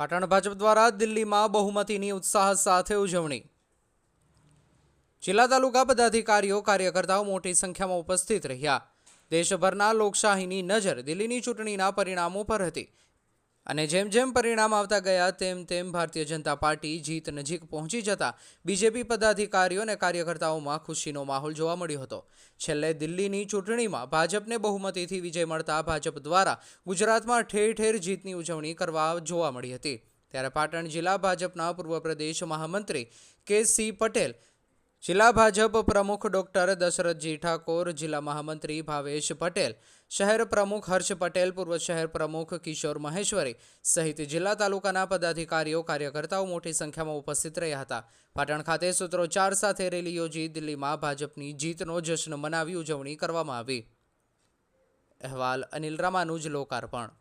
પાટણ ભાજપ દ્વારા દિલ્હીમાં બહુમતીની ઉત્સાહ સાથે ઉજવણી. જિલ્લા તાલુકા પદાધિકારીઓ, કાર્યકર્તાઓ મોટી સંખ્યામાં ઉપસ્થિત રહ્યા. દેશભરના લોકશાહીની નજર દિલ્હીની ચૂંટણીના પરિણામો પર હતી. અને જેમ જેમ પરિણામ આવતા ગયા, તેમ તેમ ભારતીય જનતા પાર્ટી જીત નજીક પહોંચી જતા બીજેપી પદાધિકારીઓ અને કાર્યકર્તાઓમાં ખુશીનો માહોલ જોવા મળ્યો હતો. છેલ્લે દિલ્હીની ચૂંટણીમાં ભાજપને બહુમતીથી વિજય મળતા ભાજપ દ્વારા ગુજરાતમાં ઠેર ઠેર જીતની ઉજવણી કરવા જોવા મળી હતી. ત્યારે પાટણ જિલ્લા ભાજપના પૂર્વ પ્રદેશ મહામંત્રી કે સી પટેલ જિલ્લા ભાજપ પ્રમુખ ડોક્ટર દશરથજી ઠાકોર, જિલ્લા મહામંત્રી ભાવેશ પટેલ, શહેર પ્રમુખ હર્ષ પટેલ, પૂર્વ શહેર પ્રમુખ કિશોર મહેશ્વરી સહિત જિલ્લા તાલુકાના પદાધિકારીઓ, કાર્યકર્તાઓ મોટી સંખ્યામાં ઉપસ્થિત રહ્યા હતા. પાટણ ખાતે સૂત્રોચ્ચાર સાથે રેલી યોજી દિલ્હીમાં ભાજપની જીતનો જશ્ન મનાવી ઉજવણી કરવામાં આવી. અહેવાલ અનિલ રામાનુજ, લોકાર્પણ.